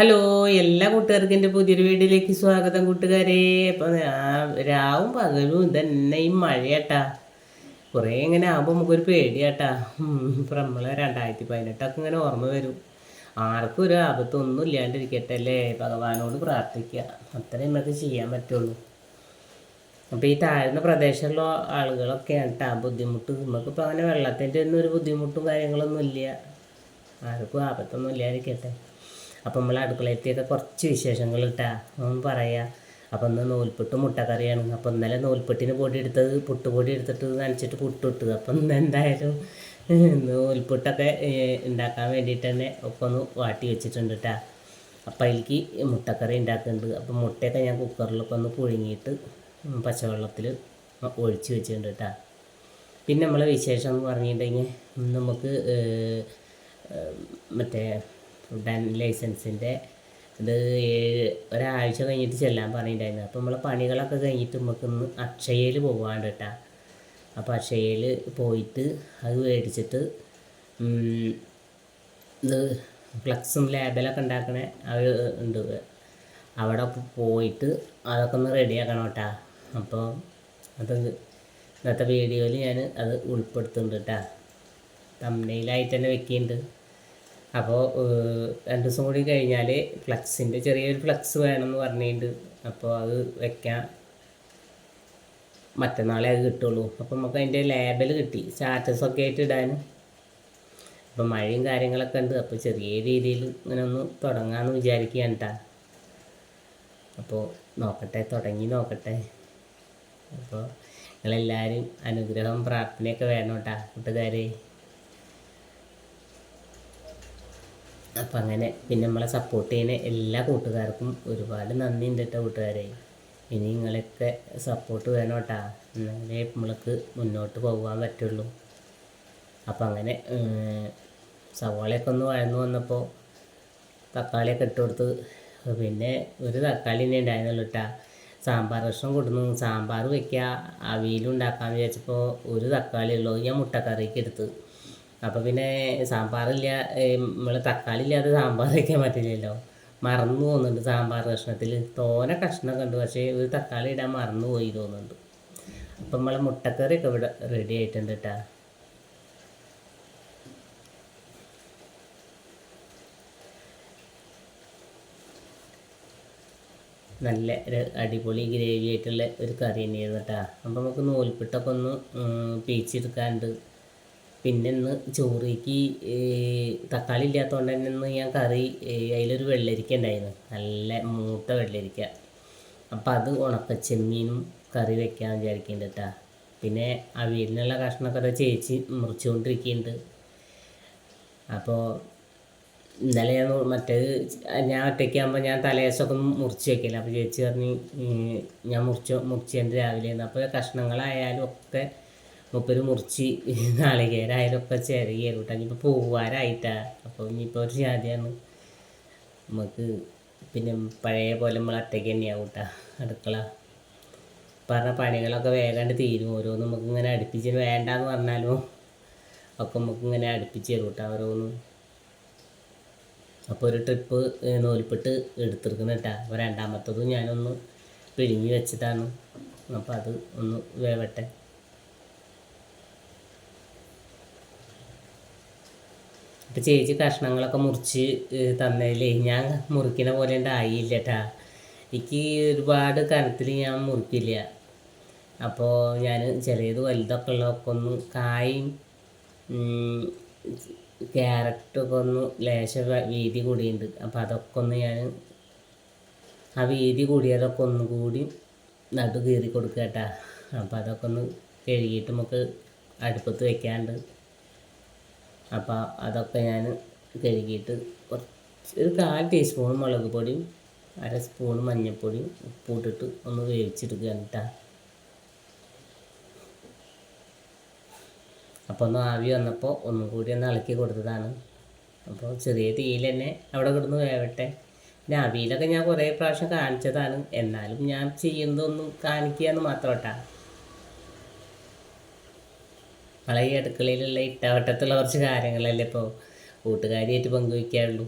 Hello എല്ലാ കൂട്ടുകാർക്കും എന്റെ പുതിയൊരു വീഡിയോയിലേക്ക് സ്വാഗതം കൂട്ടുകാരെ. അപ്പം രാവും പകലും തന്നെ ഈ മഴയാട്ടാ. കുറേ ഇങ്ങനെ ആകുമ്പോൾ നമുക്കൊരു പേടിയാട്ടാ. ഇപ്പം നമ്മൾ രണ്ടായിരത്തി പതിനെട്ടൊക്കെ ഇങ്ങനെ ഓർമ്മ വരും. ആർക്കും ഒരു ആപത്തൊന്നും ഇല്ലാണ്ടിരിക്കട്ടെ അല്ലേ ഭഗവാനോട് പ്രാർത്ഥിക്കുക അത്രേ നമുക്ക് ചെയ്യാൻ പറ്റുള്ളൂ. അപ്പോൾ ഈ താഴ്ന്ന പ്രദേശമുള്ള ആളുകളൊക്കെയാണ് കേട്ടോ ബുദ്ധിമുട്ട്. നമുക്കിപ്പോൾ അങ്ങനെ വെള്ളത്തിന്റെ ഒന്നും ഒരു ബുദ്ധിമുട്ടും കാര്യങ്ങളൊന്നും ഇല്ല. ആർക്കും ആപത്തൊന്നും ഇല്ലാതിരിക്കട്ടെ. അപ്പം നമ്മൾ അടുക്കളയത്തേക്ക് കുറച്ച് വിശേഷങ്ങൾ ഇട്ടാ പറയാ. അപ്പം ഇന്ന് നൂൽപ്പുട്ട് മുട്ടക്കറിയാണ്. അപ്പം ഇന്നലെ നൂൽപ്പുട്ടിന് പൊടി എടുത്തത് പുട്ട് പൊടി എടുത്തിട്ട് നനച്ചിട്ട് പുട്ടിട്ടു അപ്പം ഇന്ന് എന്തായാലും നൂൽപുട്ടൊക്കെ ഏഹ്, ഉണ്ടാക്കാൻ വേണ്ടിയിട്ട് തന്നെ ഒക്കെ ഒന്ന് വാട്ടി വെച്ചിട്ടുണ്ട് കേട്ടാ അപ്പം അതിലേക്ക് മുട്ടക്കറി ഉണ്ടാക്കുന്നുണ്ട്. അപ്പം മുട്ടയൊക്കെ ഞാൻ കുക്കറിലൊക്കെ ഒന്ന് പുഴുങ്ങിയിട്ട് പച്ചവെള്ളത്തിൽ ഒഴിച്ച് വെച്ചിട്ടുണ്ട് കേട്ടാ പിന്നെ നമ്മളെ വിശേഷം എന്ന് പറഞ്ഞിട്ടുണ്ടെങ്കിൽ നമുക്ക് മറ്റേ ആൻഡ് ലൈസൻസിന്റെ ഇത് ഒരാഴ്ച കഴിഞ്ഞിട്ട് ചെല്ലാൻ പറഞ്ഞിട്ടുണ്ടായിരുന്നു. അപ്പോൾ നമ്മളെ പണികളൊക്കെ കഴിഞ്ഞിട്ട് നമുക്ക് ഇന്ന് അക്ഷയയിൽ പോകാണ്ട് കേട്ടാ അപ്പോൾ അക്ഷയയിൽ പോയിട്ട് അത് മേടിച്ചിട്ട് ഇത് ഫ്ലക്സും ലേബലൊക്കെ ഉണ്ടാക്കണ അവർ ഉണ്ട്. അവിടെ പോയിട്ട് അതൊക്കെ ഒന്ന് റെഡിയാക്കണം കേട്ടാ അപ്പോൾ അത് ഇന്നത്തെ വീഡിയോയിൽ ഞാൻ അത് ഉൾപ്പെടുത്തുന്നുണ്ട് കേട്ടാ തമ്മനയിലായിട്ട് തന്നെ വെക്കുന്നുണ്ട് അപ്പോൾ രണ്ട് ദിവസം കൂടി കഴിഞ്ഞാൽ ഫ്ലക്സിന്റെ ചെറിയൊരു ഫ്ലക്സ് വേണം എന്ന് പറഞ്ഞിട്ടുണ്ട് അപ്പോൾ അത് വെക്കാൻ മറ്റന്നാളെ അത് കിട്ടുള്ളൂ. അപ്പം നമുക്ക് അതിന്റെ ലേബൽ കിട്ടി. സ്റ്റാറ്റസൊക്കെ ആയിട്ട് ഇടാൻ അപ്പം മഴയും കാര്യങ്ങളൊക്കെ ഉണ്ട്. അപ്പോൾ ചെറിയ രീതിയിൽ ഇങ്ങനെ ഒന്ന് തുടങ്ങാമെന്ന് വിചാരിക്കുകയാണ് കേട്ടോ അപ്പോൾ നോക്കട്ടെ തുടങ്ങി നോക്കട്ടെ. അപ്പോൾ നിങ്ങളെല്ലാവരും അനുഗ്രഹം പ്രാർത്ഥനയൊക്കെ വേണം കേട്ടാ കൂട്ടുകാരെ? അപ്പം അങ്ങനെ പിന്നെ നമ്മളെ സപ്പോർട്ട് ചെയ്യുന്ന എല്ലാ കൂട്ടുകാർക്കും ഒരുപാട് നന്ദി ഉണ്ട് കേട്ടോ കൂട്ടുകാരെ. ഇനി നിങ്ങളൊക്കെ സപ്പോർട്ട് വേണം കേട്ടാ എന്നാലേ നമ്മൾക്ക് മുന്നോട്ട് പോകാൻ പറ്റുള്ളൂ. അപ്പം അങ്ങനെ സവാളയൊക്കെ ഒന്ന് വഴന്നു വന്നപ്പോൾ തക്കാളിയൊക്കെ ഇട്ട് കൊടുത്ത്. പിന്നെ ഒരു തക്കാളി തന്നെ ഉണ്ടായിരുന്നുള്ളൂ കേട്ടാ സാമ്പാർ കഷ്ണം കൊടുന്നു. സാമ്പാർ വെക്കുക അവിയലുണ്ടാക്കാമെന്ന് വിചാരിച്ചപ്പോൾ ഒരു തക്കാളി ഉള്ളൂ. ഞാൻ മുട്ടക്കറിക്ക് എടുത്ത്. അപ്പോൾ പിന്നെ സാമ്പാറില്ല നമ്മൾ തക്കാളി ഇല്ലാതെ സാമ്പാർ വയ്ക്കാൻ പറ്റില്ലല്ലോ. മറന്നു പോകുന്നുണ്ട് സാമ്പാർ കഷ്ണത്തിൽ തോന കഷ്ണമൊക്കെ കണ്ടു പക്ഷേ ഒരു തക്കാളി ഇടാൻ മറന്നു പോയി തോന്നുന്നുണ്ട്. അപ്പം നമ്മളെ മുട്ടക്കറിയൊക്കെ ഇവിടെ റെഡി ആയിട്ടുണ്ട് കേട്ടാ നല്ല അടിപൊളി ഗ്രേവി ആയിട്ടുള്ള ഒരു കറി തന്നെയായിരുന്നു കേട്ടോ അപ്പം നമുക്ക് നൂൽപ്പിട്ടൊക്കെ ഒന്ന് പീച്ചെടുക്കാണ്ട് പിന്നെ ഇന്ന് ചോറിക്ക് തക്കാളി ഇല്ലാത്തതുകൊണ്ട് തന്നെ ഇന്ന് ഞാൻ കറി അതിലൊരു വെള്ളരിക്ക ഉണ്ടായിരുന്നു നല്ല മൂത്ത വെള്ളരിക്ക. അപ്പം അത് ഉണക്ക ചെമ്മീനും കറി വെക്കാൻ വിചാരിക്കുന്നുണ്ട് കേട്ടോ പിന്നെ ആ കഷ്ണമൊക്കെ ചേച്ചി മുറിച്ചുകൊണ്ടിരിക്കുന്നുണ്ട് അപ്പോൾ ഇന്നലെ ഞാൻ മറ്റേത് ഞാൻ ഒറ്റയ്ക്കാകുമ്പോൾ ഞാൻ തലേശമൊക്കെ മുറിച്ച് വെക്കില്ല അപ്പോൾ ചേച്ചി പറഞ്ഞ് ഞാൻ മുറിച്ച് മുറിച്ചതിന്റെ രാവിലെ ആയിരുന്നു അപ്പോൾ കഷ്ണങ്ങളായാലും ഒക്കെ മുപ്പര് മുറിച്ച് നാളികേരായാലൊക്കെ ചെറിയ കൂട്ടാ ഇനിയിപ്പോൾ പോവാറായിട്ടാ അപ്പോൾ ഇനിയിപ്പോൾ ഒരു ജാതിയാണ്. നമുക്ക് പിന്നെ പഴയ പോലെ നമ്മൾ അറ്റയ്ക്ക് തന്നെയാവും കേട്ടാ അടുക്കള. പറഞ്ഞ പണികളൊക്കെ വേഗാണ്ട് തീരും. ഓരോന്നും നമുക്ക് ഇങ്ങനെ അടുപ്പിച്ച് വേണ്ടാന്ന് പറഞ്ഞാലും ഒക്കെ നമുക്ക് ഇങ്ങനെ അടുപ്പിച്ച് തരും കേട്ടോ ഓരോന്നും. അപ്പോൾ ഒരു ട്രിപ്പ് നൂൽപ്പെട്ട് എടുത്തിരിക്കുന്ന കേട്ടോ അപ്പോൾ രണ്ടാമത്തതും ഞാനൊന്ന് പിഴിഞ്ഞ് വെച്ചതാണ്. അപ്പോൾ അത് ഒന്ന് വേവട്ടെ. ഇപ്പം ചേച്ചി കഷ്ണങ്ങളൊക്കെ മുറിച്ച് തന്നതിലേ ഞാൻ മുറിക്കുന്ന പോലെ ഉണ്ടായില്ല കേട്ടാ എനിക്ക് ഒരുപാട് കനത്തിൽ ഞാൻ മുറിക്കില്ല. അപ്പോൾ ഞാൻ ചെറിയത് വലുതൊക്കെ ഉള്ളതൊക്കെ ഒന്ന് കായും ക്യാരറ്റൊക്കെ ഒന്ന് ലേശ വീതി കൂടിയുണ്ട്. അപ്പോൾ അതൊക്കെ ഒന്ന് ഞാൻ ആ വീതി കൂടിയതൊക്കെ ഒന്നും കൂടി നടു കീറി കൊടുക്കുക കേട്ടാ അപ്പോൾ അതൊക്കെ ഒന്ന് കഴുകിയിട്ട് നമുക്ക് അടുപ്പത്ത് വെക്കാണ്ട് അപ്പോൾ അതൊക്കെ ഞാൻ കഴുകിയിട്ട് കുറച്ച് ഒരു കാൽ ടീസ്പൂൺ മുളക് പൊടിയും അര സ്പൂൺ മഞ്ഞൾപ്പൊടിയും ഉപ്പിട്ടിട്ട് ഒന്ന് വേവിച്ചെടുക്കുകയാണ് കേട്ടോ. അപ്പോൾ ഒന്ന് ആവി വന്നപ്പോൾ ഒന്നും കൂടി ഒന്ന് ഇളക്കി കൊടുത്തതാണ്. അപ്പോൾ ചെറിയ തീയിൽ തന്നെ അവിടെ കിടന്ന് വേവട്ടെ. പിന്നെ അവിയിലൊക്കെ ഞാൻ കുറേ പ്രാവശ്യം കാണിച്ചതാണ്. എന്നാലും ഞാൻ ചെയ്യുന്നതൊന്നും കാണിക്കുക എന്ന് മാത്രം കേട്ടാ. നമ്മളെ ഈ അടുക്കളയിലുള്ള ഇട്ടവട്ടത്തുള്ള കുറച്ച് കാര്യങ്ങളല്ലേ ഇപ്പോൾ കൂട്ടുകാരിയായിട്ട് പങ്കുവയ്ക്കാറുള്ളൂ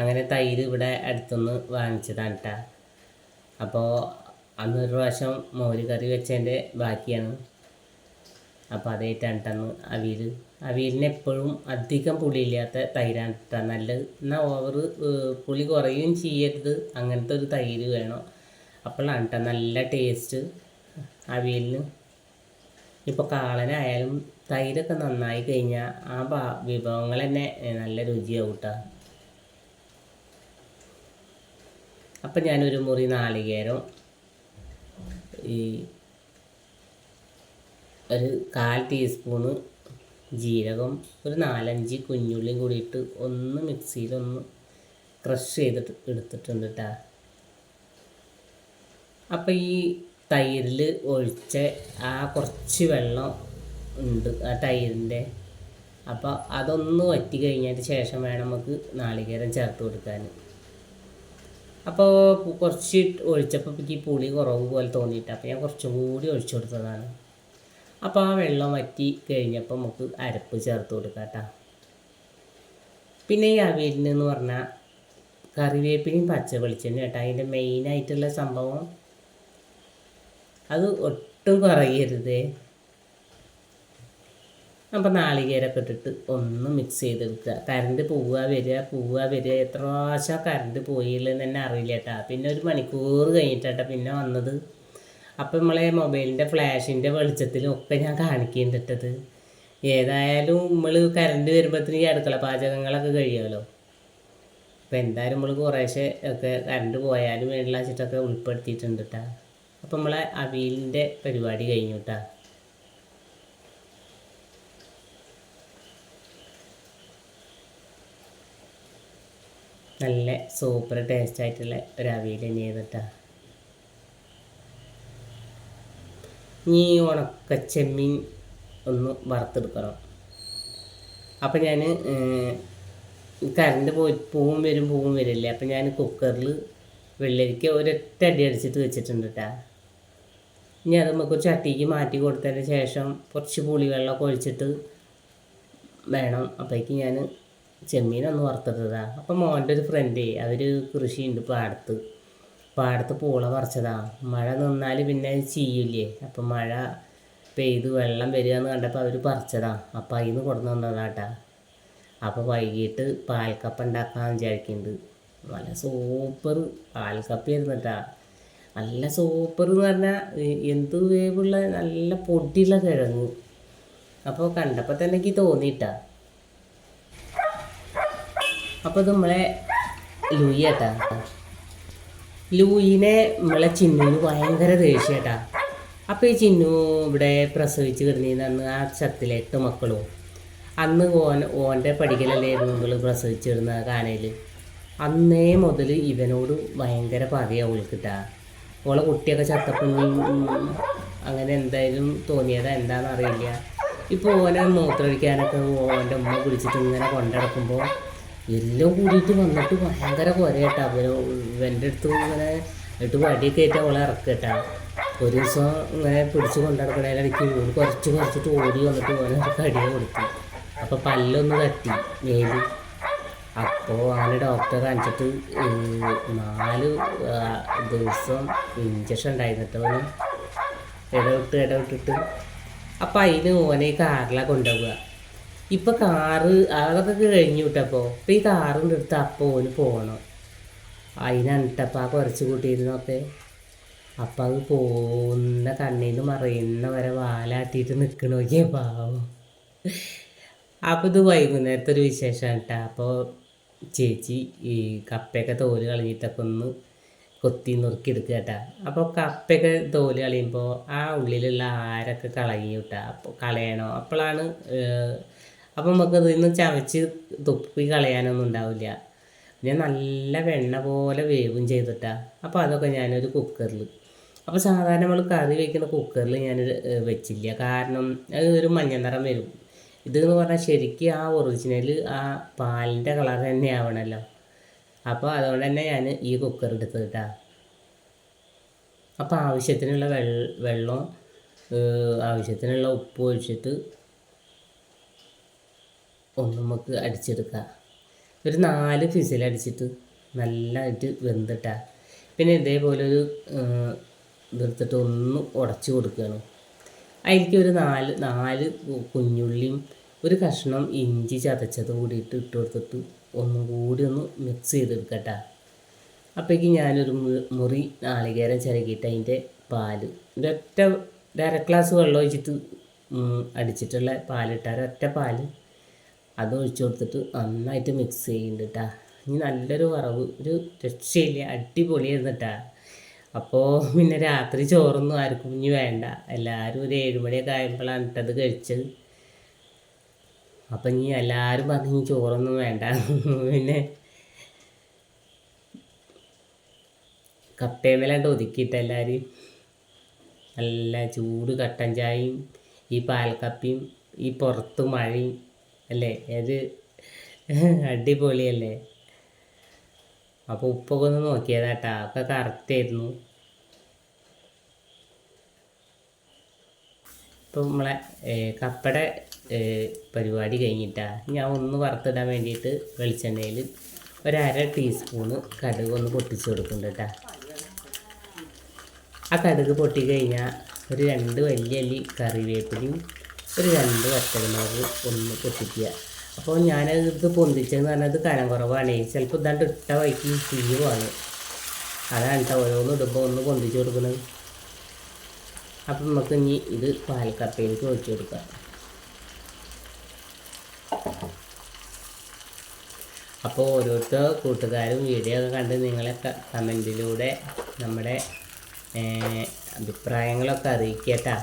അങ്ങനെ തൈര് ഇവിടെ അടുത്തുനിന്ന് വാങ്ങിച്ചതാണ് കേട്ടോ അപ്പോൾ അന്നൊരു പ്രാവശ്യം മോര് കറി വെച്ചതിന്റെ ബാക്കിയാണ്. അപ്പോൾ അതായിട്ടാണ് കേട്ടന്ന് അവിയൽ അവിയലിന് എപ്പോഴും അധികം പുളിയില്ലാത്ത തൈരാണ് കേട്ടാ നല്ലത് എന്നാൽ ഓവർ പുളി കുറയുകയും ചെയ്യരുത്. അങ്ങനത്തെ ഒരു തൈര് വേണം. അപ്പോഴാണ് കേട്ടോ നല്ല ടേസ്റ്റ് അവിയലിന്. ഇപ്പോൾ കാളനായാലും തൈരൊക്കെ നന്നായി കഴിഞ്ഞാൽ ആ ഭാ വിഭവങ്ങൾ തന്നെ നല്ല രുചിയാവും കേട്ടോ അപ്പം ഞാനൊരു മുറി നാളികേരം ഈ ഒരു കാൽ ടീസ്പൂണ് ജീരകം ഒരു നാലഞ്ച് കുഞ്ഞുള്ളിയും കൂടിയിട്ട് ഒന്ന് മിക്സിയിലൊന്ന് ക്രഷ് ചെയ്തിട്ട് എടുത്തിട്ടുണ്ട് കേട്ടോ അപ്പോൾ ഈ തൈരിൽ ഒഴിച്ച് ആ കുറച്ച് വെള്ളം ഉണ്ട് ആ തൈരിന്റെ അപ്പോൾ അതൊന്ന് വറ്റി കഴിഞ്ഞതിന് ശേഷം വേണം നമുക്ക് നാളികേരം ചേർത്ത് കൊടുക്കാൻ അപ്പോൾ കുറച്ച് ഒഴിച്ചപ്പോൾ എനിക്ക് പുളി കുറവ് പോലെ തോന്നിയിട്ട്. അപ്പോൾ ഞാൻ കുറച്ചും കൂടി ഒഴിച്ചു കൊടുത്തതാണ്. അപ്പോൾ ആ വെള്ളം വറ്റി കഴിഞ്ഞപ്പോൾ നമുക്ക് അരപ്പ് ചേർത്ത് കൊടുക്കാം കേട്ടോ പിന്നെ ഈ അവിയലിനെന്ന് പറഞ്ഞാൽ കറിവേപ്പിലയും പച്ച വെളിച്ചെണ്ണ കേട്ടോ അതിന്റെ മെയിനായിട്ടുള്ള സംഭവം അത് ഒട്ടും കുറയരുത്. അപ്പം നാളികേരൊക്കെ ഇട്ടിട്ട് ഒന്ന് മിക്സ് ചെയ്തെടുക്കുക. കറണ്ട് പോവുക വരിക പോവുക വരിക. എത്ര പ്രാവശ്യം കറണ്ട് പോയില്ലെന്ന് തന്നെ അറിയില്ല കേട്ടോ. പിന്നെ ഒരു മണിക്കൂർ കഴിഞ്ഞിട്ടാട്ടോ പിന്നെ വന്നത്. അപ്പം നമ്മളെ മൊബൈലിന്റെ ഫ്ലാഷിന്റെ വെളിച്ചത്തിലും ഒക്കെ ഞാൻ കാണിക്കേണ്ടിട്ടത് ഏതായാലും നമ്മൾ കറണ്ട് വരുമ്പോഴത്തേന് ഈ അടുക്കള പാചകങ്ങളൊക്കെ കഴിയുമല്ലോ. അപ്പോൾ എന്തായാലും നമ്മൾ കുറേശ്ശെ ഒക്കെ കറണ്ട് പോയാലും വേണ്ടില്ല വെച്ചിട്ടൊക്കെ ഉൾപ്പെടുത്തിയിട്ടുണ്ട് കേട്ടോ. അപ്പം നമ്മളെ അവിയലിന്റെ പരിപാടി കഴിഞ്ഞു കേട്ടോ നല്ല സൂപ്പർ ടേസ്റ്റ് ആയിട്ടുള്ള ഒരു അവിയൽ തന്നെയാണ് കേട്ടോ ഇനി ഉണക്ക ചെമ്മീൻ ഒന്ന് വറുത്തെടുക്കണം. അപ്പം ഞാൻ കറണ്ട് പോയി പൂവും വരും പൂവും വരില്ലേ? അപ്പം ഞാൻ കുക്കറിൽ വെള്ളരിക്ക ഒരൊറ്റ അടി അടിച്ചിട്ട് വെച്ചിട്ടുണ്ട് കേട്ടോ ഇനി അത് നമുക്ക് ചട്ടിക്ക് മാറ്റി കൊടുത്തതിന് ശേഷം കുറച്ച് പുളിവെള്ളമൊക്കെ ഒഴിച്ചിട്ട് വേണം. അപ്പോഴേക്ക് ഞാൻ ചെമ്മീനൊന്ന് വറുത്തിട്ടതാ അപ്പം മോന്റെ ഒരു ഫ്രണ്ടേ അവർ കൃഷിയുണ്ട് പാടത്ത്. പാടത്ത് പൂള പറിച്ചതാ. മഴ നിന്നാൽ പിന്നെ ചെയ്യില്ലേ അപ്പം മഴ പെയ്ത് വെള്ളം വരിക എന്ന് കണ്ടപ്പോൾ അവർ പറിച്ചതാ. അപ്പം അതിൽ നിന്ന് കൊടുന്നു വന്നതാട്ടാ അപ്പോൾ വൈകിട്ട് പാൽക്കപ്പ ഉണ്ടാക്കാമെന്ന് വിചാരിക്കുന്നുണ്ട് നല്ല സൂപ്പർ. പാൽക്കപ്പയായിരുന്നു കേട്ടാ നല്ല സൂപ്പർ എന്ന് പറഞ്ഞാൽ എന്ത് വേവുള്ള നല്ല പൊടിയുള്ള കിഴങ്ങ്. അപ്പോൾ കണ്ടപ്പോൾ തന്നെ എനിക്ക് തോന്നിയിട്ടാ. അപ്പോൾ ഇത് നമ്മളെ ലൂയി ഏട്ടാ ലൂയിനെ നമ്മളെ ചിന്നുവിന് ഭയങ്കര ദേഷ്യട്ടാ. അപ്പോൾ ഈ ചിന്നു ഇവിടെ പ്രസവിച്ച് കിടന്നിരുന്ന ആ ചത്തിലെ എട്ട് മക്കളും. അന്ന് ഓൻ ഓന്റെ പഠിക്കലല്ലായിരുന്നു നിങ്ങൾ പ്രസവിച്ചിരുന്ന കാനയിൽ അന്നേ മുതൽ ഇവനോട് ഭയങ്കര പകയാണ് ഓൾക്കിട്ടാ. ഓളെ കുട്ടിയൊക്കെ ചത്തപ്പൊന്നും അങ്ങനെ എന്തായാലും തോന്നിയതാ എന്താണെന്ന് അറിയില്ല ഇപ്പോൾ ഓനെ മൂത്രമൊഴിക്കാനൊക്കെ ഓന്റെ ഉമ്മ പിടിച്ചിട്ട് ഇങ്ങനെ കൊണ്ടടക്കുമ്പോൾ എല്ലാം കൂടിയിട്ട് വന്നിട്ട് ഭയങ്കര കുറയട്ടാ അവന് ഇവന്റെ അടുത്ത് ഇങ്ങനെ ഇട്ട് വടിയൊക്കെ ആയിട്ട് അവളെ ഇറക്കട്ടാ. ഒരു ദിവസം ഇങ്ങനെ പിടിച്ച് കൊണ്ടിടക്കണേലിടയ്ക്ക് ഓടി കുറച്ച് കുറച്ചിട്ട് ഓടി വന്നിട്ട് ഓനെ കടിയെ കൊടുത്തു. അപ്പോൾ പല്ലൊന്ന് തട്ടി മേൽ. അപ്പോൾ അങ്ങനെ ഡോക്ടറെ കാണിച്ചിട്ട് നാല് ദിവസം ഇഞ്ചക്ഷൻ ഉണ്ടായിരുന്നിട്ട് അവന് ഇടവിട്ട് ഇടവിട്ടിട്ട്. അപ്പം അതിന് ഓനെ കാറിലാണ് കൊണ്ടുപോവുക. ഇപ്പം കാറ് അതൊക്കെ കഴിഞ്ഞു വിട്ടപ്പോൾ ഇപ്പം ഈ കാറിന്റെ അടുത്ത് അപ്പോൾ ഓന് പോകണം അതിനണ്ടപ്പോൾ ആ കുറച്ച് കൂട്ടിയിരുന്നൊക്കെ അപ്പം അത് പോകുന്ന കണ്ണിൽ നിന്ന് മറയുന്ന വരെ വാലാട്ടിയിട്ട് നിൽക്കണോക്കിയ പാവം. അപ്പോൾ ഇത് വൈകുന്നേരത്തെ ഒരു വിശേഷമാണ് കേട്ടോ അപ്പോൾ ചേച്ചി ഈ കപ്പയൊക്കെ തോൽ കളഞ്ഞിട്ടൊക്കെ ഒന്ന് കൊത്തി നുറുക്കി എടുക്കുക കേട്ടാ. അപ്പോൾ കപ്പയൊക്കെ തോൽ കളയുമ്പോൾ ആ ഉള്ളിലുള്ള ആരൊക്കെ കളയും കേട്ടാ? അപ്പോൾ കളയണോ? അപ്പോഴാണ് അപ്പം നമുക്ക് ഇതിൽ നിന്ന് ചവച്ച് തുപ്പി കളയാനൊന്നും ഉണ്ടാവില്ല. പിന്നെ നല്ല വെണ്ണ പോലെ വേവും ചെയ്തിട്ടാ. അപ്പോൾ അതൊക്കെ ഞാനൊരു കുക്കറിൽ അപ്പോൾ സാധാരണ നമ്മൾ കറി വയ്ക്കുന്ന കുക്കറിൽ ഞാൻ വെച്ചില്ല. കാരണം അത് ഒരു മഞ്ഞ നിറം വരും. ഇതെന്ന് പറഞ്ഞാൽ ശരിക്കും ആ ഒറിജിനൽ ആ പാലിന്റെ കളർ തന്നെ ആവണമല്ലോ അപ്പോൾ അതുകൊണ്ട് തന്നെ ഞാൻ ഈ കുക്കർ എടുത്തത് കേട്ടോ അപ്പോൾ ആവശ്യത്തിനുള്ള വെള്ളം ആവശ്യത്തിനുള്ള ഉപ്പ് ഒഴിച്ചിട്ട് ഒന്ന് നമുക്ക് അടിച്ചെടുക്കാം. ഒരു നാല് ഫിസിലടിച്ചിട്ട് നല്ലതായിട്ട് വെന്തിട്ടാ. പിന്നെ ഇതേപോലെ ഒരു ഇതെടുത്തിട്ട് ഒന്ന് ഉടച്ചു കൊടുക്കുകയാണ് അതിലേക്ക് ഒരു നാല് നാല് കുഞ്ഞുള്ളിയും ഒരു കഷ്ണം ഇഞ്ചി ചതച്ചത് കൂടിയിട്ട് ഇട്ട് കൊടുത്തിട്ട് ഒന്നും കൂടി ഒന്ന് മിക്സ് ചെയ്തെടുക്കട്ട അപ്പോഴേക്കും ഞാനൊരു മുറി നാളികേരം ചിരകിയിട്ട് അതിന്റെ പാൽ ഒരൊറ്റ അര ഗ്ലാസ് വെള്ളം ഒഴിച്ചിട്ട് അടിച്ചിട്ടുള്ള പാലിട്ടാൽ ഒറ്റ പാൽ അത് ഒഴിച്ചു കൊടുത്തിട്ട് നന്നായിട്ട് മിക്സ് ചെയ്യുന്നുണ്ട് കേട്ടാ ഇനി നല്ലൊരു വറവ് ഒരു രക്ഷയില്ല അടിപൊളിയായിരുന്നു കേട്ടാ അപ്പോൾ പിന്നെ രാത്രി ചോറൊന്നും ആർക്കും ഇനി വേണ്ട. എല്ലാവരും ഒരു ഏഴുമണിയൊക്കെ ആയപ്പോഴാണ് ഇട്ടത് കഴിച്ചത്. അപ്പം ഇനി എല്ലാവരും പറഞ്ഞു ചോറൊന്നും വേണ്ട. പിന്നെ കപ്പേമേലാണ്ട് ഒതുക്കിയിട്ട് എല്ലാവരും നല്ല ചൂട് കട്ടൻ ചായയും ഈ പാൽക്കപ്പിയും ഈ പുറത്ത് മഴയും അല്ലേ? ഏത് അടിപൊളിയല്ലേ? അപ്പോൾ ഉപ്പൊക്കെ ഒന്ന് നോക്കിയതാട്ടാ. ഒക്കെ കറക്റ്റായിരുന്നു ഇപ്പം നമ്മളെ കപ്പയുടെ പരിപാടി കഴിഞ്ഞിട്ടാ. ഞാൻ ഒന്ന് വറുത്തിടാൻ വേണ്ടിയിട്ട് വെളിച്ചെണ്ണയിൽ ഒരര ടീസ്പൂണ് കടുക് ഒന്ന് പൊട്ടിച്ച് കൊടുക്കുന്നുണ്ട് കേട്ടോ ആ കടുക് പൊട്ടി കഴിഞ്ഞാൽ ഒരു രണ്ട് വലിയ അല്ലി കറിവേപ്പിലയും ഒരു രണ്ട് വറ്റൽമുളക് ഒന്ന് പൊട്ടിക്കുക. അപ്പോൾ ഞാനത് പൊന്തിച്ചെന്ന് പറഞ്ഞത് കനം കുറവാണ്. ചിലപ്പോൾ ഇതാണ്ട് ഇട്ട വൈക്ക് തീരുവാണ് അതാണ് ഓരോന്ന് ഇടുമ്പോൾ ഒന്ന് പൊന്തിച്ച് കൊടുക്കുന്നത്. അപ്പം നമുക്ക് ഇനി ഇത് പാൽക്കപ്പയിലേക്ക് ഒഴിച്ചു കൊടുക്കാം. അപ്പോൾ ഓരോരുത്തർ കൂട്ടുകാരും വീഡിയോ ഒക്കെ കണ്ട് നിങ്ങളെ കമന്റിലൂടെ നമ്മുടെ അഭിപ്രായങ്ങളൊക്കെ അറിയിക്കട്ടാ.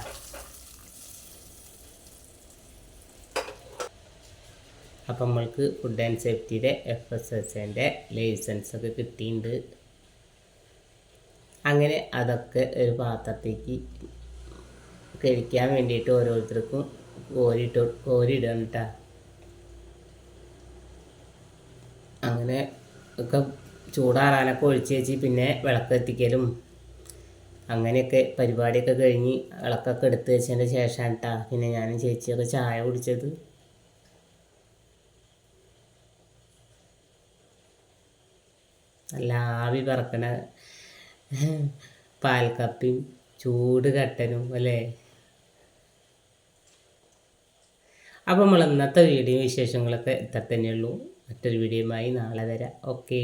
അപ്പം നമ്മൾക്ക് ഫുഡ് ആൻഡ് സേഫ്റ്റിയുടെ എഫ് എസ് എസ് എന്റെ ലൈസൻസൊക്കെ കിട്ടിയിട്ടുണ്ട് അങ്ങനെ അതൊക്കെ ഒരു പാത്രത്തേക്ക് കഴിക്കാൻ വേണ്ടിയിട്ട് ഓരോരുത്തർക്കും കോരിട്ട് കോരിയിടണം കേട്ടോ അങ്ങനെ ഒക്കെ ചൂടാറാനൊക്കെ ഒഴിച്ച് വെച്ച് പിന്നെ വിളക്കെത്തിക്കലും അങ്ങനെയൊക്കെ പരിപാടിയൊക്കെ കഴിഞ്ഞ് വിളക്കൊക്കെ എടുത്ത് വെച്ചതിന്റെ ശേഷമാണ് കേട്ടോ പിന്നെ ഞാനും ചേച്ചിയൊക്കെ ചായ കുടിച്ചത്. നല്ല ആവി പറക്കണ പാൽക്കപ്പിയും ചൂട് കട്ടനും അല്ലേ? അപ്പോൾ നമ്മൾ ഇന്നത്തെ വീഡിയോ വിശേഷങ്ങളൊക്കെ ഇത്ര തന്നെയുള്ളൂ. മറ്റൊരു വീഡിയോയുമായി നാളെ വരാം. ഓക്കേ